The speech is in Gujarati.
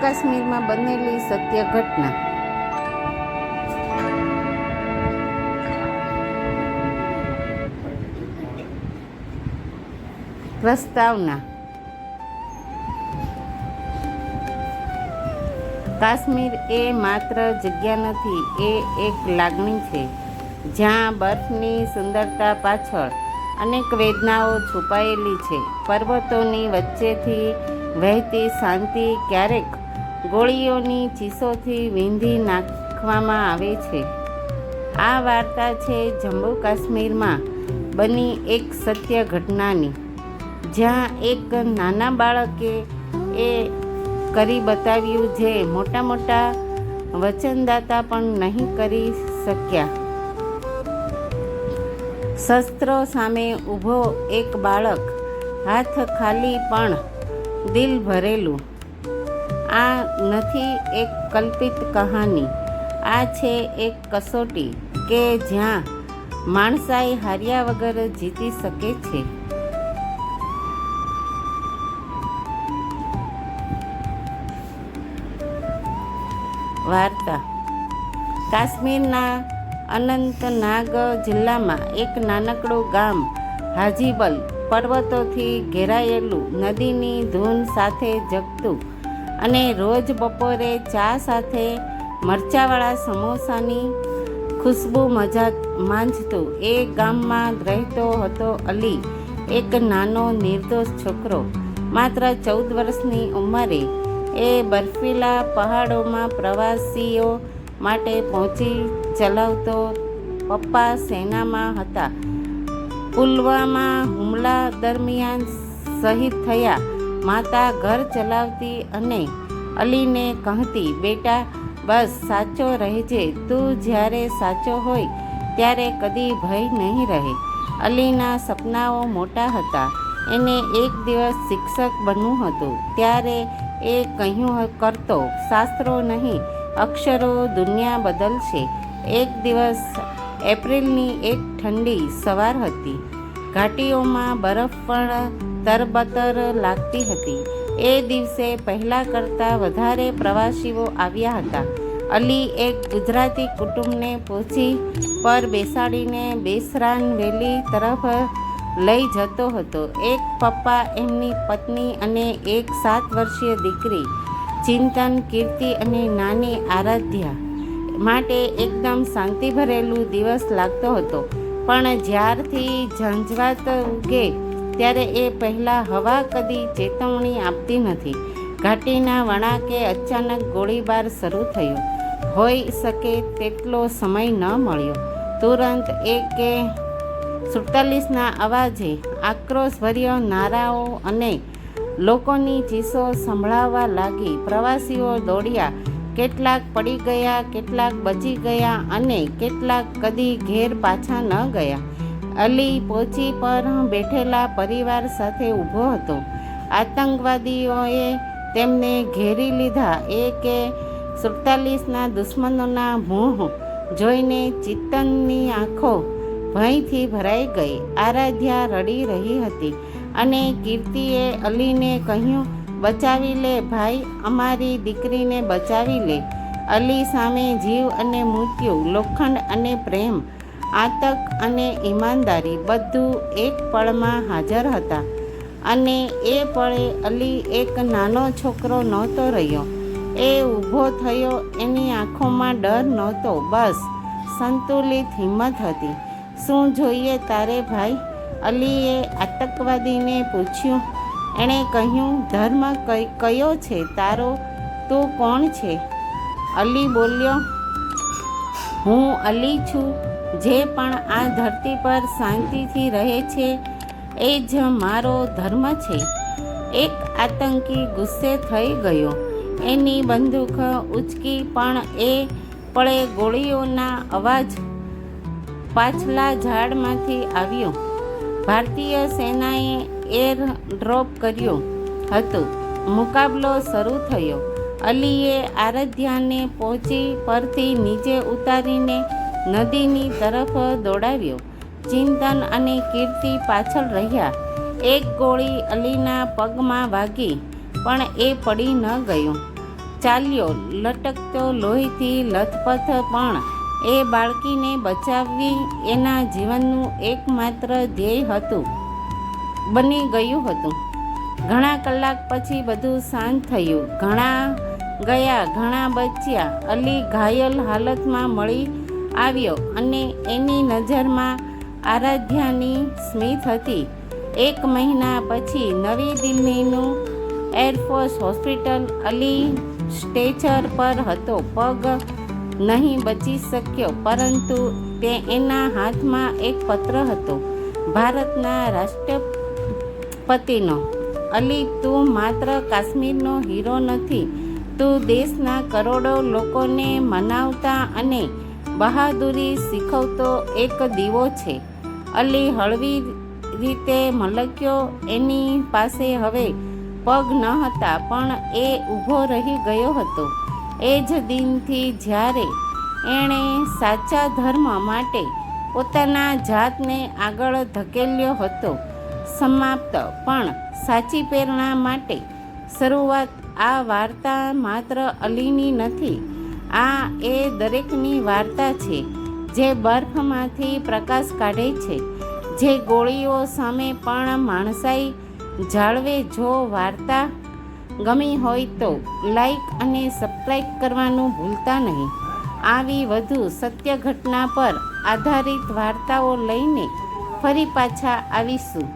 કાશ્મીરમાં બનેલી સત્ય ઘટના. પ્રસ્તાવના. કાશ્મીર એ માત્ર જગ્યા નથી, એ એક લાગણી છે. જ્યાં બર્ફની સુંદરતા પાછળ અનેક વેદનાઓ છુપાયેલી છે. પર્વતોની વચ્ચેથી વહેતી શાંતિ ક્યારેક ગોળીઓની ચીસોથી વીંધી નાખવામાં આવે છે. આ વાર્તા છે જમ્મુ કાશ્મીરમાં બની એક સત્ય ઘટનાની. જ્યાં એક નાના બાળકે એ કરી બતાવ્યું જે મોટા મોટા વચનદાતા પણ નહીં કરી શક્યા. શસ્ત્રો સામે ઊભો એક બાળક હાથ ખાલી પણ દિલ ભરેલું. આ નથી એક કલ્પિત કહાની. આ છે એક કસોટી કે જ્યાં માણસાઈ હાર્યા વગર જીતી શકે છે. વાર્તા. કાશ્મીરના અનંતનાગ જિલ્લામાં એક નાનકડું ગામ હાજીબલ પર્વતોથી ઘેરાયેલું નદીની ધૂન સાથે જગતું અને રોજ બપોરે ચા સાથે મરચાવાળા સમોસાની ખુશ્બુ મજા માંજતું. એ ગામમાં રહેતો હતો અલી, એક નાનો નિર્દોષ છોકરો. માત્ર ચૌદ વર્ષની ઉંમરે એ બર્ફીલા પહાડોમાં પ્રવાસીઓ માટે પહોંચી ચલાવતો પપ્પા સેનામાં હતા. પુલવામા હુમલા દરમિયાન શહીદ થયા. માતા ઘર ચલાવતી અને અલીને કહેતી, બેટા, બસ સાચો રહેજે. તું જ્યારે સાચો હોય, ત્યારે કદી ભય નહીં રહે. અલીના સપનાઓ મોટા હતા. એને એક દિવસ શિક્ષક બનવું હતું. ત્યારે એ કહ્યું કરતો, શાસ્ત્રો નહીં, અક્ષરો દુનિયા બદલશે. એક દિવસ એપ્રિલની એક ઠંડી સવાર હતી. ઘાટીઓમાં બરફ પણ તરબતર લાગતી હતી. એ દિવસે પહેલાં કરતાં વધારે પ્રવાસીઓ આવ્યા હતા. અલી એક ગુજરાતી કુટુંબને પૂછી પર બેસાડીને બેસરાન વેલી તરફ લઈ જતો હતો. એક પપ્પા એમની પત્ની અને એક સાત વર્ષીય દીકરી. ચિંતન, કીર્તિ અને નાની આરાધ્યા. માટે એકદમ શાંતિ ભરેલું દિવસ લાગતો હતો. પણ જ્યારથી ઝંઝવાત ઉગે, ત્યારે એ પહેલાં હવા કદી ચેતવણી આપતી નથી. ઘાટીના વણાકે અચાનક ગોળીબાર શરૂ થયો. હોઈ શકે તેટલો સમય ન મળ્યો. તુરંત એ કે સુડતાલીસના અવાજે આક્રોશભર્યો નારાઓ અને લોકોની ચીસો સંભળાવા લાગી. પ્રવાસીઓ દોડ્યા. કેટલાક પડી ગયા, કેટલાક બચી ગયા અને કેટલાક કદી ઘેર પાછા ન ગયા. અલી પોચી પર બેઠેલા પરિવાર સાથે ઊભો હતો. આતંકવાદીઓએ તેમને ઘેરી લીધા. એ કે સુડતાલીસના દુશ્મનોના મોહ જોઈને ચિત્તનની આંખો ભયથી ભરાઈ ગઈ. આરાધ્યા રડી રહી હતી અને કીર્તિએ અલીને કહ્યું બચાવી લે ભાઈ, અમારી દીકરીને બચાવી લે. અલી સામે જીવ અને મૃત્યુ, લોખંડ અને પ્રેમ, આતક અને ઈમાનદારી બધું એક પળમાં હાજર હતા. અને એ પળે અલી એક નાનો છોકરો નહોતો રહ્યો. એ ઊભો થયો, એની આંખોમાં ડર નહોતો, બસ સંતુલિત હિંમત હતી. શું જોઈએ તારે ભાઈ? અલીએ આતંકવાદીને પૂછ્યું. એણે કહ્યું, ધર્મ કયો છે? તારો તું કોણ છે? અલી બોલ્યો, હું અલી છું. જે પણ આ ધરતી પર શાંતિથી રહે છે, એ જ મારો ધર્મ છે. એક આતંકી ગુસ્સે થઈ ગયો. એની બંદૂક ઉચકી પણ એ પળે ગોળીઓના અવાજ પાછલા ઝાડમાંથી આવ્યો. ભારતીય સેનાએ એર ડ્રોપ કર્યો હતો. મુકાબલો શરૂ થયો. અલીએ આરાધ્યાને પહોંચી પરથી નીચે ઉતારીને નદીની તરફ દોડાવ્યો. ચિંતન અને કીર્તિ પાછળ રહ્યા. એક ગોળી અલીના પગમાં વાગી, પણ એ પડી ન ગયો. ચાલ્યો, લટકતો લોહીથી લથપથ પણ એ બાળકીને બચાવવી એના જીવનનું એકમાત્ર ધ્યેય હતું. બની ગયું હતું. ઘણા કલાક પછી બધું શાંત થયું. ઘણા ગયા, ઘણા બચ્યા. અલી ઘાયલ હાલતમાં મળી આવ્યો અને એની નજરમાં આરાધ્યાની સ્મિત હતી. એક મહિના પછી નવી દિલ્હીનું એરફોર્સ હોસ્પિટલ અલી સ્ટેચર પર હતો. પગ નહીં બચી શક્યો, પરંતુ તે એના હાથમાં એક પત્ર હતો. ભારતના રાષ્ટ્રપતિનો અલી, તું માત્ર કાશ્મીરનો હીરો નથી. તું દેશના કરોડો લોકોને મનાવતા અને બહાદુરી શીખવતો એક દીવો છે. અલી હળવી રીતે મલક્યો, એની પાસે હવે પગ ન હતા, પણ એ ઊભો રહી ગયો હતો. એ જ દિનથી જ્યારે એણે સાચા ધર્મ માટે પોતાના જાતને આગળ ધકેલ્યો હતો. સમાપ્ત. પણ સાચી પ્રેરણા માટે શરૂઆત આ વાર્તા માત્ર અલીની નથી, આ એ દરેકની વાર્તા છે, જે બર્ફમાંથી પ્રકાશ કાઢે છે, જે ગોળીઓ સામે પણ માણસાઈ જાળવે જો વાર્તા ગમી હોય તો લાઈક અને સબસ્ક્રાઈબ કરવાનું ભૂલતા નહીં. આવી વધુ સત્ય ઘટના પર આધારિત વાર્તાઓ લઈને ફરી પાછા આવીશું.